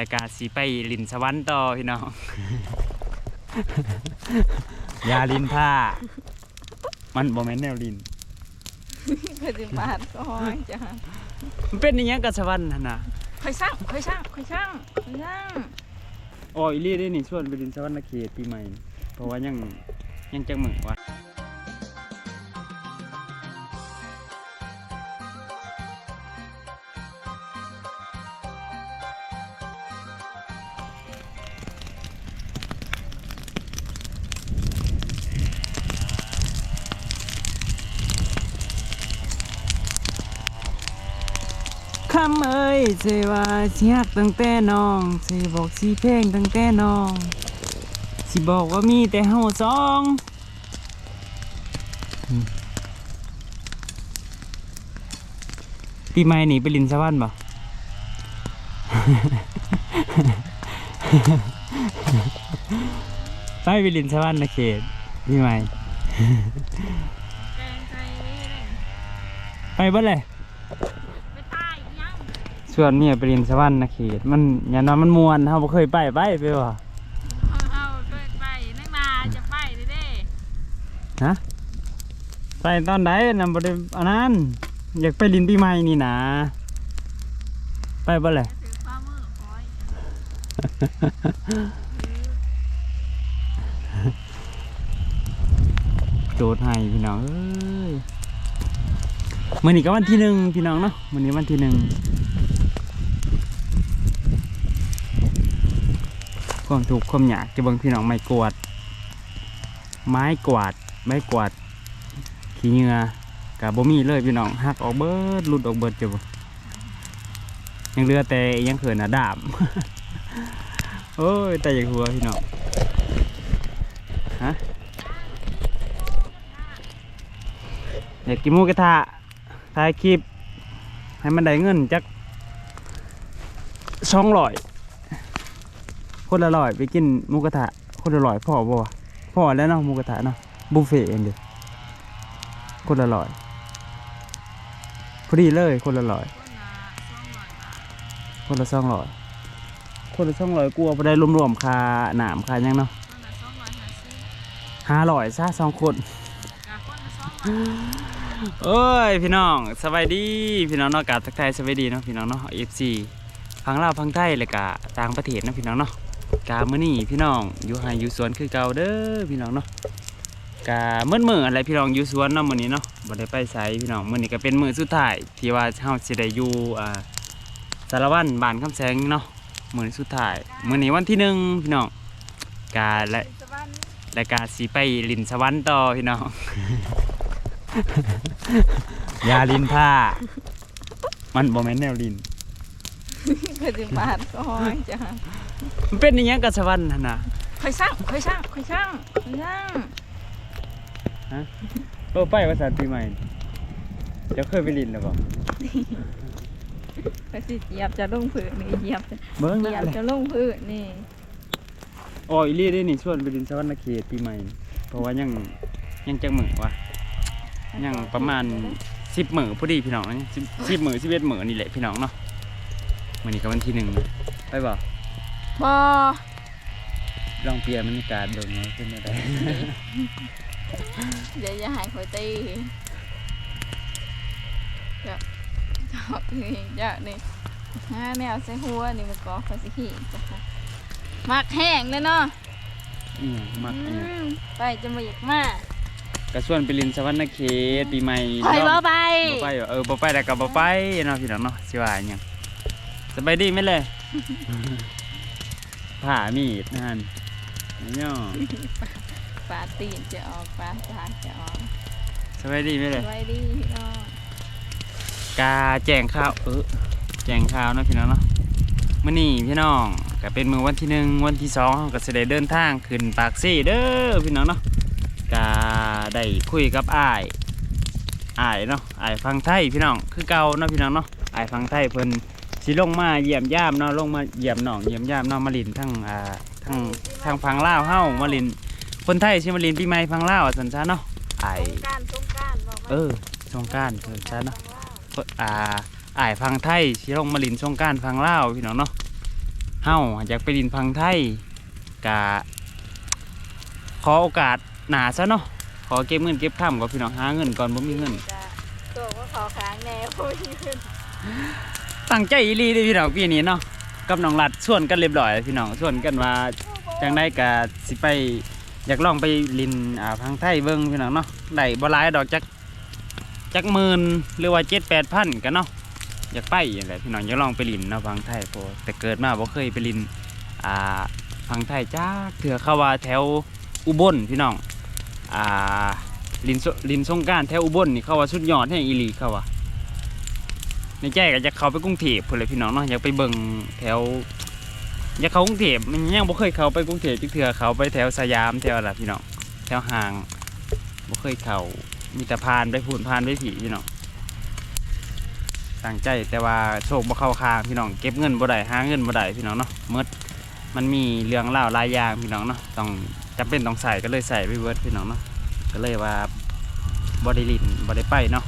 รายการสีไปลินสวรรค์ต่อพี่น้อง ยาลินผ้า มันบ่แม่นแนวลินปฏิบัติก็ห้อยจ้ะมันเป็นอหยังกับสวรรค์หั่นน่ะค่อยสร้างค่อยสร้างค่อยสร้างค่อยสร้างอ๋ออีหลี่ได้นี่ชวนไปลินสวรรค์เขตปีใหม่ เพราะว่ายังยังจังมือว่า คำเอ้ยสิว่าสิฮักตั้งแต่น้องสิบอกสิเพลงตั้งแต่น้องสิบอกว่ามีแต่เฮาสองอืมปีใหม่นี่ไปลินสวรรค์บ่ไปไปลินสวรรค์นะเขตปีใหม่แกงไก่นี่เลยไปเบ่เลยไปตายยังช วนเมียไปลินสวรรค์นะเขตมันอย่างน้อยมันมวนเฮาบ่เคยไปไปไปบ่เอาเอาไปไปนั่งนาจะไปเลยเด้ฮะไปตอนไหนนำบริอันนั้นอยากไปลินปีใหม่นี่นะไปบ่เลยถือฟ้ามือคอยโจทย์ให้พี่น้องเอ้ยมื้อนี้ก็วันที่หนึ่งพี่น้องเนาะมื้อนี้วันที่หนึ่ง ความถูกข์ความยากจะเบิ่งพี่น้องไม้กวาด ไม้กวาด ไม้กวาด ขี้เหงื่อกับบ่มีเลยพี่น้องหักออกเบิดหลุดออกเบิดจะบ่ยังเหลือแต่ยังเขินอะดามโอ้ยแต่อย่างหัวพี่น้องฮะอยากกินมูกระทะถ่ายคลิปให้มันได้เงินจักสองร้อย คนละร้อยไปกินหมูกระทะคนละร้อยพอบ่พอแล้วเนาะหมูกระทะเนาะบุฟเฟ่เองเดีคนละร้อยพอดีเลยคนละร้อยคนละสองร้อยคนละสองร้อยคนลอยกลัวไปได้รวมๆค่าหนามค่ายังเนาะคนละสองร้อยห้าสิบห้าร้อยซะสองคนคนละสองเอ้ยพี่น้องสบายดีพี่น้องเนาะกราบทักทายสบายดีเนาะพี่น้องเนาะ FC พังลาวพังไทยเลยกะต่างประเทศเนาะพี่น้องเนาะ กาเมื้อนี้พี่น้องอยู่ไห้อยู่สวนคือเก่าเด้อพี่น้องเนาะกาเมื่อเมื้ออะไรพี่น้องอยู่สวนเนาะมื้อนี้เนาะบ่ได้ไปไสพี่น้องมื้อนี้ก็เป็นมือสุดท้ายที่ว่าเฮาสิได้อยู่อ่าสารวัตรบ้านคำแสงเนาะมื้อนี้สุดท้ายมื้อนี้วันที่หนึ่งพี่น้องกาและสวรรค์รายกาสีไปลินสวรรค์ต่อพี่น้อง ยาลินผ้า มันบ่แม่นแนวลินปฏิบัติก็ห้อยจ้ะ มันเป็นอหยังกับสวรรค์หั่นน่ะค่อยสร้างค่อยสร้างค่อยสร้างค่อยสร้างโอ้ไปภาษาปีใหม่เจะเคยไปลินแล้วบ่ไปสิเหยียบจะลงพื้นนี่เหยียบจะเบิ่งเหนะยียบจะลงพื้นนี่อ๋ออีลี่ได้นี่ชวนไปลินสวรรค์เขตปีใหม่ เพราะว่ายังยังจังมื้อวะยังประมาณ10มื้อพอดีพี่น้อง10 10มื้อ11มื้อนี่แหละพี่น้องเนาะมื้อนี้ก็วันที่หนึ่งไปบ่ บอลองเปลี่ยนบรรยากาศเบิ่งว่าเป็นจังได เดี๋ยวจะหายคอยตีจะจะนี่จะนี่ฮะแนวใส่หัวนี่มันก็คอยสิขี่จ้ะค่ะมักแห้งเลยเนาะอีหยังมักอีหยังอืมไปจะมาอยากมาก็ส่วนไปลินสวรรค์เขตปีใหม่คอยบ่ไปบ่ไปเหรอเออบ่ไปแต่ก็บ่ไปเนาะพี่น้องเนาะสิว่าหยังสบายดีไหมเลย ผ่ามีดนั่นเนาะปลาตีนจะออกปลาสากจะออกสบายดีไหมเลยไว้ดีพี่น้องกาแจ้งข่าวเออแจ้งข่าวเนาะพี่น้องเนาะมื้อนี้พี่น้องก็เป็นมื้อวันที่หนึ่งวันที่สองเราก็สิได้เดินทางขึ้นปากซี่เด้อพี่น้องเนาะกาได้คุยกับอ้ายอ้ายเนาะอ้ายฟังไทยพี่น้องคือเก่าเนาะพี่น้องเนาะอ้ายฟังไทยเพิ่น สิลงมาเยี่ยมยามเนาะลงมาเยี่ยมน้องเยี่ยมยามเนาะมาลินทั้งอ่าทั้งทางพังลาวเฮามาลินคนไทยสิมาลินปีใหม่พังลาวอะสันซะเนาะไอายสงการสงการบอกว่าเออสงกรารสันซะเนาะอ่าอ้ายพังไทยสิลงมาลินสงกรารพังลาวพี่น้องเนาะเฮาอยากไปดินพังไทยกะขอโอกาสหนาซะเนาะขอเก็บเงินเก็บข้ามก่อนพี่น้องหาเงินก่อนบ่มีเงินจะตัวก็ขอค้างแนวพูดขึ้น ตั้งใจอีหลีเด้อพี่น้องปีนี้เนาะกับน้องรัดชวนกันเรียบร้อยพี่น้องชวนกันว่าจังได้กะสิไปอยากลองไปลินอ่าพังไทยเบิ่งพี่น้องเนาะได้บ่หลายดอกจักจักหมื่นหรือว่า7-8,000กันเนาะอยากไปอย่างไรพี่น้องอยากลองไปลินเนาะพังไทยโพแต่เกิดมาบ่เคยไปลินอ่าพังไทยจ้าเถื่อเข้าว่าแถวอุบลพี่น้องอ่าลินลินสงการแถวอุบลนี่เขาว่าสุดยอดแห่งอีหลีเขาว่า ในใจก็จะเข้าไปกรุงเทพพุ่นเลยพี่น้องเนาะอยากไปเบิ่งแถวอยากเข้ากรุงเทพมันยังบ่เคยเข้าไปกรุงเทพจักเทื่อเข้าไปแถวสยามแถวอะไรพี่น้องแถวห้างบ่เคยเข้ามีแต่ผ่านไปพูนผ่านไปผีพี่น้องตั้งใจแต่ว่าโชคบ่เข้าข้างพี่น้องเก็บเงินบ่ได้หาเงินบ่ได้พี่น้องเนาะหมดมันมีเรื่องเล่าหลายอย่างพี่น้องเนาะต้องจำเป็นต้องใส่ก็เลยใส่ไปเบิดพี่น้องเนาะก็เลยว่าบ่ได้ลินบ่ได้ไปเนาะ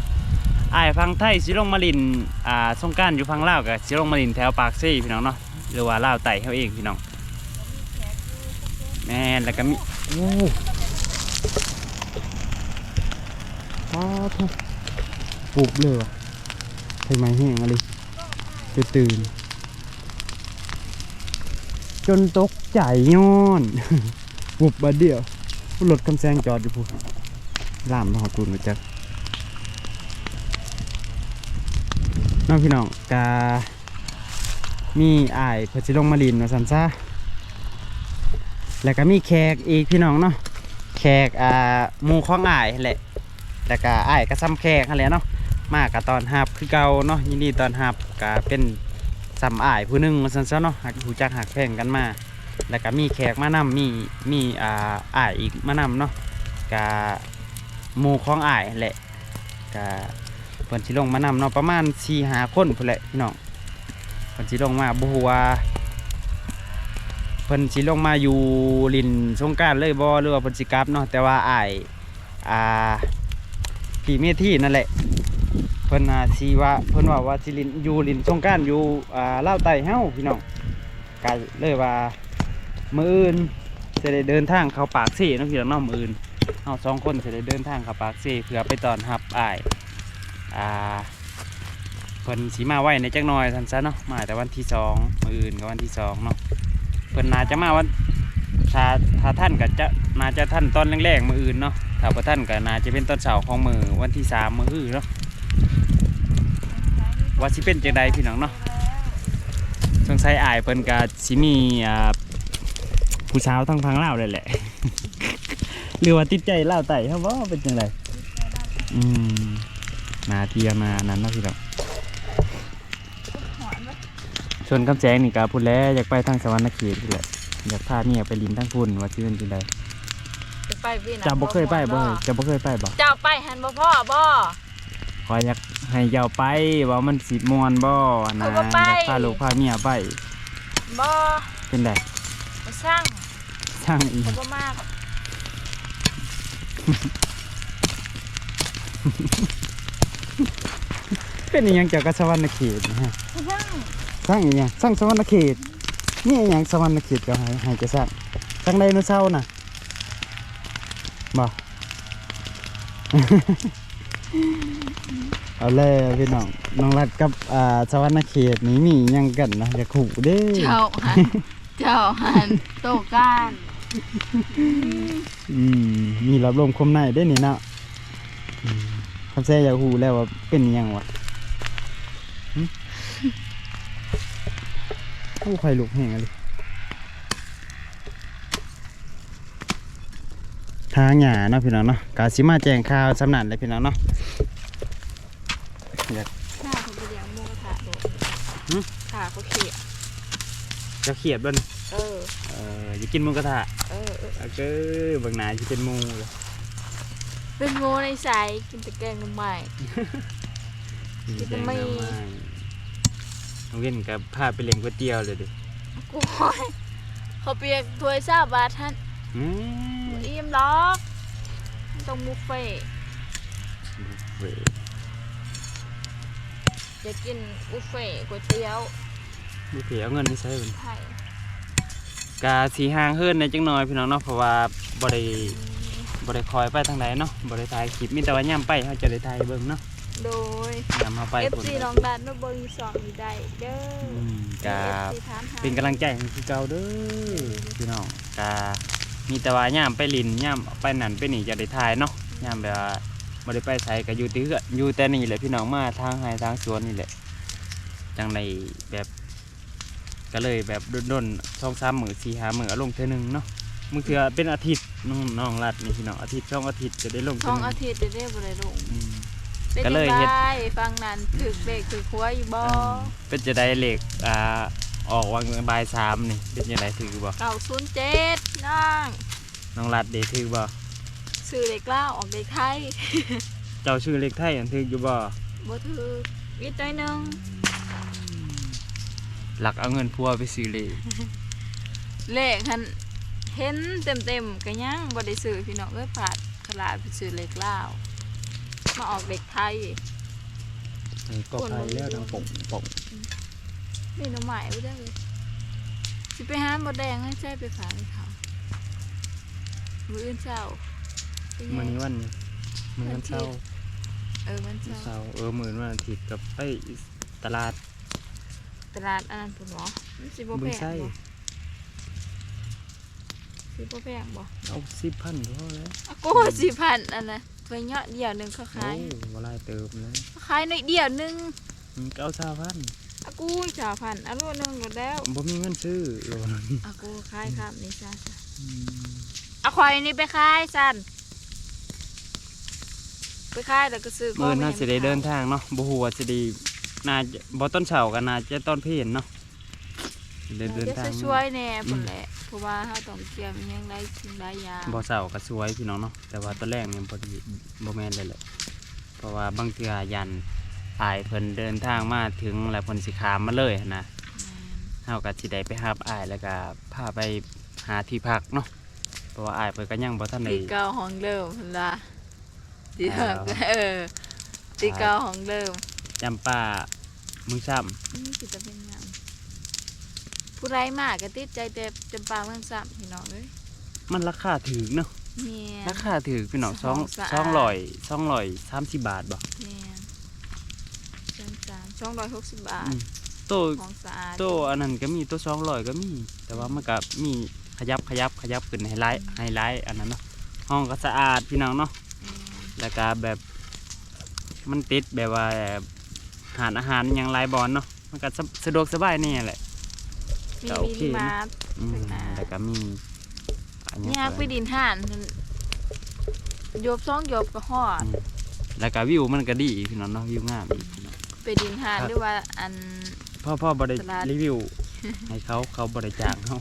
อ้ายฟังไทยสิลงมาลินอ่าสงการอยู่ฟังลาวกับสิลงมาลินแถวปากซี่พี่น้องเนาะหรือว่าลาวไต่เขาเองพี่น้องแม่นแล้วก็มีโอ้ว้าทุกปุบเลยวะใช่ไหมแห้งอะไรจะตื่นจนตกใจย้อนปุบบัดเดียวรถกำแซงจอดอยู่พูดล่ามมาหอตูนมาจัก น้องพี่น้องกามีอ้ายพื่อสิลงมาลินมาสันซะแล้วก็มีแขกอีกพี่น้องเนาะแขกอ่ามู่ของอ้ายแหละแล้วก็อ้ายก็ซ้ำแขกนั่นแหละเนาะมากกับตอนหับคือเก่าเนาะยินดีตอนหับก็เป็นซ้ำอ้ายผู้หนึงสันซะเนาะหักหูจักหักแพงกันมา แล้วก็มีแขกมานำมีมีอ่าอ้ายอีกมานำเนาะกามู่ของอ้ายแหละกา พิ่นสิลงมานำเนาะประมาณ4 5คนพุ่นแหละพี่น้องเพิ่นสิลงมาบ่ฮู้ว่าเพิ่นสิลงมาอยู่ลินสงการเลยบ่หรือว่าเพิ่นสิกลับเนาะแต่ว่าอ้ายอ่าพี่เมธีนั่นแหละเพิ่นน่ะสิว่าเพิ่นว่าว่าสิลินอยู่ลินสงการอยู่อ่าลาวใต้เฮาพี่น้องก็เลยว่ามื้ออื่นจะได้เดินทางเข้าปากซี่เนาะพี่น้องเนาะมื้ออื่นเฮาสองคนจะได้เดินทางเข้าปากซี่เพื่อไปตอนรับอ้าย อ่าเพิ่นสีมาไว้ในจักหน่อยทันซะเนาะมาแต่วันที่สองมืออื่นกับวันที่สองเนาะเพิ่นนาจะมาวันถ้าถ้าท่านก็จะนาจะท่านตอนแรกๆมืออื่นเนาะถ้าบ่ท่านก็นาจะเป็นตอนเสาของมือวันที่สามมืออื่นเนาะว่าสิเป็นจังใดพี่น้องเนาะสงสัยอายเพิ่นก็สิมีอ่าผู้สาวทั้งพังเลาเลยแหละหรือว่าติดใจเลาไต่ครับว่าเป็นจังไดอืม นาเทียมานั้นเนาะพี่น้องหอนปะชนกำแจงนี่กาพูดแล้วอยากไปทางสวรรค์เขตพูดแหละอยากพาเมียไปลินทั้งพุ่นว่าชื่อเป็นจังไดจะไปพี่นะจะบ่เคยไปบ่เฮ้ยจะบ่เคยไปบ่เจ้าไปหันบ่พ่อบ่ขออยากให้เจ้าไปว่ามันสิม่วนบ่นะข้อยบ่ไปอยากพาลูกพาเมียไปบ่เป็นไดบ่ช่างช่างอีเขาบ่มาก เป็นอีหยังเกี่ยวกับสวรรค์เขตนะฮะช่างสร้างอีหยังสร้างสวรรค์เขตนี่อีหยังสวรรค์เขตก็ให้ให้จะสร้างสร้างไดโนเสาร์น่ะบ่ เอาเลยพี่น้องน้องรัดกับอ่าสวรรค์เขตนี้มีหยังกันนะอย่าขู่เด้เจ้าหัน เจ้าหันโตการอืมมีรับลมคมในได้นี่เนาะอืมคำแซ่อยากหูแล้วว่าเป็นอิหยังวะ ผู้ไฟลุกแห้งเลยทางหยาเนาะพี่น้องเนาะกาสิมาแจ้งข่าวสำนันเลยพี่น้องเนาะอยากหน้าเขาไปเลี้ยงหมูกระทะโดดหึขาเขาเขียดจะเขียดบ้านเออ เอออยากกินหมูกระทะเออเออเอาเก้อบางหนาที่เป็นหมูเลยเป็นหมูในใสายกินแต่แกงหน่อไม้ กินจะแกงหไม่น่อไม้ น้องเว้นกับพาไปเลี้ยงก๋วยเตี๋ยวเลยดิกูโอ้ยเขาเปียกถ้วยซาบาทท่านอืมบ่อิ่มหรอกมันต้องบุฟเฟ่ต์เว้ยอยากกินบุฟเฟ่ต์ก๋วยเตี๋ยวบุฟเฟ่ต์เอาเงินที่ใช้เป็นไทยกาสีห่างเฮิรนในจังน้อยพี่น้องเนาะเพราะว่าบ่ได้บ่ได้คอยไปทางใดเนาะบ่ได้ถ่ายคลิปมีแต่ว่าย่ำไปเฮาจะได้ถ่ายเบิ่งเนาะ โดยย่ำเฮาไปพุ่น FC น้องดันมาเบิ่งสองอยู่ได้เด้ออืมกา FC ถามหาเป็นกำลังใจให้คือเก่าเด้อพี่น้องกามีแต่ว่าย่ำไปลินย่ำไปนั่นไปนี่จะได้ถ่ายเนาะย่ำแบบว่าบ่ได้ไปไสก็อยู่แที่เฮือนอยู่แต่นี่แหละพี่น้องมาทางไห้ทางสวนนี่แหละจังในแบบก็เลยแบบดนๆช่องสามมือสี่หามือเอาลงเท่อหนึงเนาะมือเถือเป็นอาทิตย์น้องน้องรัดนี่พี่น้องอาทิตย์ช่องอาทิตย์จะได้ลงช่เทื่อองหนึอางทิตย์ได้ได้บ่ได้ลงอืมเป็น ก็เลยจังเฮ็ดได้ฟังนั้นถึกเบรกถึกหัวอยู่บ่เป็นจะได้เหล็กอ่าออกวางบายสามนี่เป็นยังไงถือบ่เก่าศูนย์เจ็ดน้องน้องรัดเดถือบ่ซื้อเด็กเล่าวออกเด็กไทยเจ้าชื่อเล็กไทยอันถืออยู่บ่บ่ถือวิจัยหนึ่งหลักเอาเงินพัวไปซื้อเลยเลขหันเห็นเต็มเต็มๆก็ยังบ่ได้ซื้อพี่น้องเอ้ยผาดขลาดไปซื้อเล็กเล่าว มาออกเด็กไทย ก็ใครแล้วทางปกปกนี่หน้ำใหม่บ่ได้เลยสิไปหาบ่แดงให้ใช่ไปฝากให้เขามื้ออื่นเช้าไปแย่มื้อนี้วันมื้อวันเสาร์เออมันเช้าเสาร์เออมื้อวันอาทิตย์กับไปตลาด ตลาดอันนั้นพุ่นบ่มันสิบ่บึแพงงไส้บ่สิบ่แพงบ่เอา10,000ก็พอแล้วอะโก้สิพันอันน่ะ ถ้วยเงาะเดียวหนึงเขาขายโอ้บ่หลายเติมเลยเขาขายในเดียวหนึงมันก็เอาซาพันอะกูจ่าพันอะโลหนึงหมดแล้วบ่มีเงินซื้อโลนึงอะกูขายครับนี่ซะซะอะข่อยนี่ไปขายซันไปขายแล้วก็ซื้อมื้อน่าไปสิได้เดินทางเนาะบ่ฮู้ว่าสิได้น่าจะบ่ต้นเช้ากันน่าจะตอนเพลนเนาะสิ ได้เดินจะทางช่วยๆแน่พุ่นแหละเพราะว่าเฮาต้องเตรียมอิหยังได้สิ่งหลายอย่างบ่เช้าก็สวยพี่น้องเนาะแต่ว่าตอนแรกเนี่ยบ่ดีบ่แม่นเลยแหละเพราะว่าบางเทื่อยันอายเพิ่นเดินทางมาถึงแล้วเพิ่นสิขามมาเลยหั้นนะเฮาก็สิได้ไปรับอายแล้วก็พาไปหาที่พักเนาะเพราะว่าอายเพิ่นก็ยังบ่ทันได้ตีเก่าของเดิมพุ่นล่ะตีอ้าวเออตีเก่าของเดิมจำปามึงซ้ำนี่สิจะเป็นหยัง ผู้ไรมากก็ติดใจแต่จำปาเมืองซ้ำพี่น้องเอ้ยมันราคาถูกเนาะเมียราคาถูกพี่น้องสองสะอาด200 200 30บาทบ่เมียจังจานสองร้อยหกสิบบาท อืมโตของสะอาดโตอันนั้นก็มีโต200ก็มี แต่ว่ามันก็มีขยับขยับขยับขึ้นไฮไลท์ไฮไลท์อันนั้นเนาะห้องก็สะอาดพี่น้องเนาะเมียแล้วก็แบบมันติดแบบว่าอาหารอาหารอย่างไรบอลเนาะมันก็สะสะดวกสบายนี่แหละ มีก็โอมิเคนิมาร์ท อืมข้างหน้า แล้วก็มีอันนี้เนี่ยไปดินห่านโยบสองโยบก็ฮอด แล้วก็วิวมันก็ดีพี่น้องเนาะวิวงามอีกพี่น้อง ไปดินห่านครับ หรือว่าอัน พ่อพ่อบริตลาด รีวิว ให้เขาเขาบริจาคเขา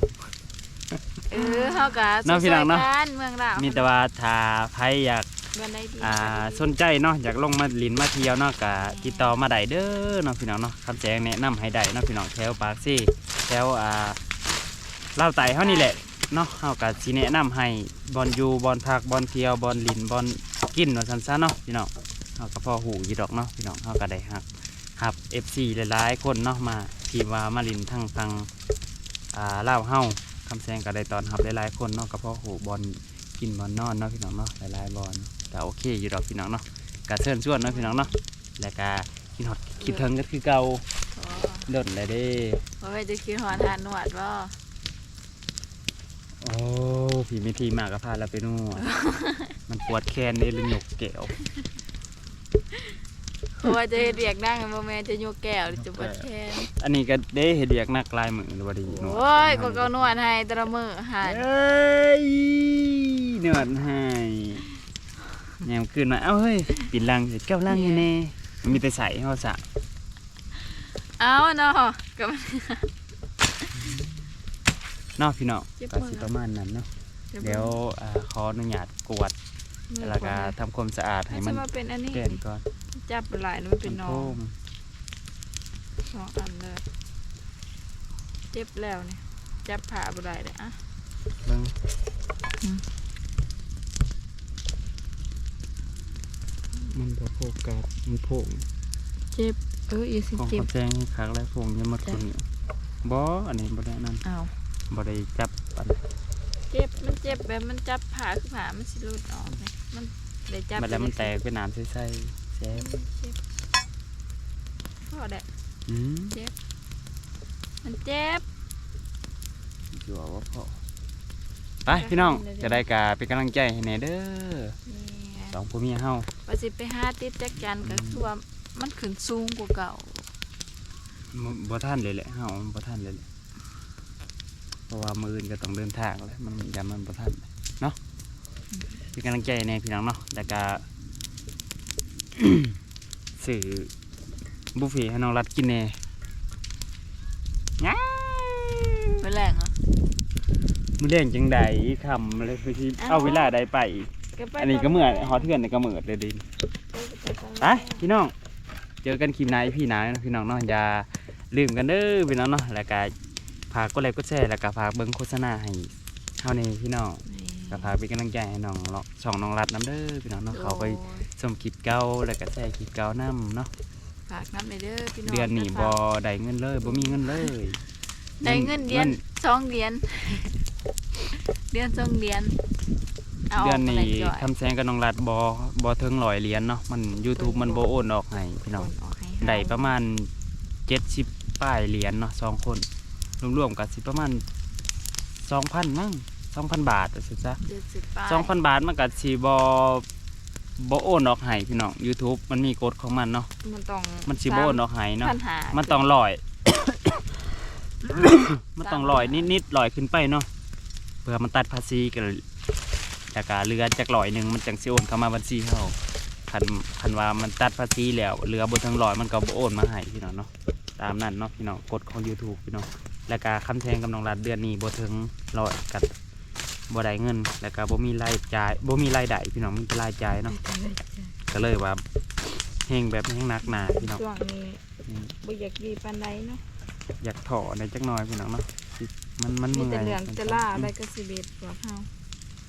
เออเฮาก็เนาะพี่น้องเนาะซอยๆกันเมืองลาวมีแต่ว่าถ้าใครอยากเมืองใดดีอ่าก็ดีสนใจเนาะอยากลงมาลินมาเที่ยวเนาะก็ติดต่อมาได้เด้อเนาะพี่น้องเนาะคำแจ้งแนะนำให้ได้เนาะพี่น้องแถวปากซี่แถวอ่าลาไต่เฮานี่แหละเนาะเฮาก็สิแนะนำให้บอลอยู่บอลพักบอลเที่ยวบอลลินบอลกินว่าซั่นซะเนาะพี่น้องเฮาก็พอหูอยู่ดอกเนาะพี่น้องเฮาก็ได้ฮักฮับ FC หลายๆคนเนาะมาที่ว่ามาลินทั้งตังอ่าลาเฮาคำแซงก็ได้ตอนรับหลายๆคนเนาะก็พอหูบอลกินบอลนอนเนาะพี่น้องเนาะหลายๆบอลก็โอเคอยู่ดอกพี่น้องเนาะก็เชิญชวนเนาะพี่น้องเนาะแล้วก็คิดฮอดคิดถึงก็คือเก่า โอ้โดนเลยเด้บ่ว่าจะคิดฮอดทานนวดบ่โอ้พี่ไม่ทีมากก็พาเราไปนวด มันปวดแขนเลยเลยหยกแก้วเพราะว่าจะเฮ็ดเรียกนั่งบ่แม่นจะโยกแก้วหรือจะปวดแขนอันนี้ก็ได้เฮ็ดเรียกนักลายมือหรือว่าดีนวดโอ้ยก็ก็นวดให้แต่ละมื้อหันเอ้ยนวดให้แยมขึ้นมาเอ้าเฮ้ยปิดลังเสร็จแก้วลังยังแน่มันมีแต่ใส่เฮาซะ เอาเนาะก็มัน เนาะพี่น้องเจ็บก็มือ สิประมาณนั้นเนาะเดี๋ยวอ่าขออนุญาตกวดมือแล้วก็ทำความสะอาดให้ให้มัมันนมาเป็นอันนี้เปลี่ยนก่อนจับหลายแล้วมันเป็นน้อโค้งงสองอันเลย เจ็บแล้วเนี่ย จับผ่าบ่ได้เลยอะเบิ่งอืม มันบ่โฟกัสมันโผงเจ็บ เอออีสิของเจ็บเขาแจ้งให้คักและโผงอยังมาคนเนี่ยบ่อันนี้บ่ได้นั่นเอาบ่ได้จับอันเจ็บมันเจ็บแบบมันจับผ่าคือผ่ามันสิหลุดออกไหมมันได้จับมันแล้วมันแตกเป็นน้ำใสๆแซ่บเจ็บพ่อแดะอืมมันเจ็บอยู่ว่าพอไปพี่น้องจะได้กาเป็นกำลังใจให้แหน่เด้อนี่ไงสองผัวเมียเฮาว่าสิไปหาติดจักจันก็คือว่า มันขึ้นสูงกว่าเก่าบ่บ่ทันเลยแหละเฮาบ่ทันเลยแหละเพราะว่ามื้ออื่นก็ต้องเดินทางแล้วมันยามมันบ่ทันเนาะเป็นกำลังใจให้แหน่พี่น้องเนาะแล้วก็สื่อบุฟเฟ่ต์ให้น้องรัดกินแหน่ง่าไปแรงเหรอมื้อแรงจังใดคำเลยคือสิเอ้าเอาเวลาใดไปไป อันนี้ก็เหมือนฮอเทือนนี่ก็เหมือนเลยดิไปพี่น้อง เจอกันคลิปหนายพี่หนายนาะพี่น้องเนาะอย่าลืมกันเด้อพี่น้องเนาะแล้วก็ฝากกดไลค์กดแชร์แล้วก็ฝากเบิ่งโฆษณาให้เฮาในพี่น้องก็ฝากเป็นกำลังใจให้น้องเนาะช่องน้องรัดน้ำเด้อพี่น้องเนาะเขาไปชมคลิปเก่าแล้วก็แชร์คลิปเก่านํเนาะฝากน้ำในเด้อพี่น้องเดือนนี้บ่ได้เงินเลยบ่มีเงินเลยได้เงินเดือนสองเดือนเดือนสองเดือนา เดือนกนี้ไปจ่อยคำแซงกับน้องรัดบ่บ่ถึง100เหรียญเนาะมัน YouTube มันบ่โอนออกให้พี่น้องโออกให้ได้ประมาณเจ็ดสิบป้ายเหรียญเนาะสองคน รวมๆกันสิประมาณสองพันมั้งสองพันบาทสิจ้ะเจ็ดสิบป้ายสองพันบาทมันก็สิบอบโอนออกให้พี่น้อง YouTube มันมีกฎของมันเนาะมันต้องมันสิบโอนออกให้เนาะปัญหามัมันต้องลอยมันต้องลอยนิดๆลอยขึ้นไปเนาะเพื่อมันตัดภาษีกัน จากการเรือจากลอยหนึ่งมันจังสิโอนเข้ามาบัญชีเขาคันคันว่ามันตัดภาษีแล้วเรือบนทางลอยมันก็บ่โอนมาให้พี่น้องเนาะตามนั้นเนาะพี่น้องกฎของ YouTube พี่น้องแล้วก็คำแทงกับน้องรัดเดือนนี้บ่ถึงร้อยกันบ่ได้เงิน แล้วก็บ่มีรายจ่ายบ่มีรายได้พี่น้องมีแต่รายจ่ายเนาะก็เลยว่าเฮงแบบเฮงหนักหนาพี่น้องช่วงนี้อืมบ่อยากดีปานใดเนาะอยากถอในจักหน่อยพี่น้องเนาะมันมันมีเมื่อยแต่เรื่องจะล่าอะไรก็สิเบ็ดพวกเฮา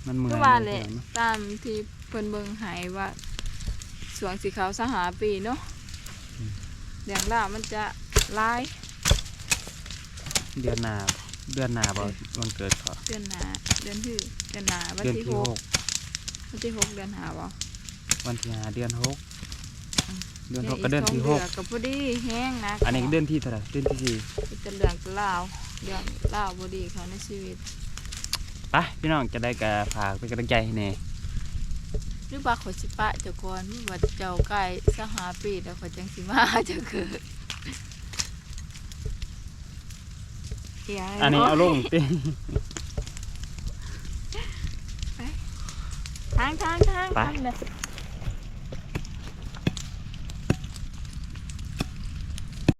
มันเมื่อยคือว่าแหพี่ละน้องเนาะตามที่เพิ่นเบิ่งใหายว่า สวงสีขาวสหาปีเนาะเรื่องล่าวมันจะหลายเดือนหน้าเดือนหน้าบ่วันเกิดเขาเดือนหน้าเดือนที่เดือนหน้าวันเดือนที่ที่หหกกวันที่หกเดือนหาบ่วันที่ห้าเดือนหกเดือนหกยก็เดือนที่สงหกดืก็พอดีแห้งนะอันนี้เดือนที่เท่าไหร่เดือนที่สี่มีแต่เรื่องจะล่าวเรื่องล่าวบ่ดีเขาในชีวิต ไปพี่น้องจะได้กะฝากเป็นกำลังใจให้แน่หรือว่าขอยสิปะเจ้าก่อนว่าเจ้าใกล้สหาปีแล้วขอยจังสิมาเจะเกิดเหี้ยอันนี้เอาลงติทางทางทางไป ทางเลย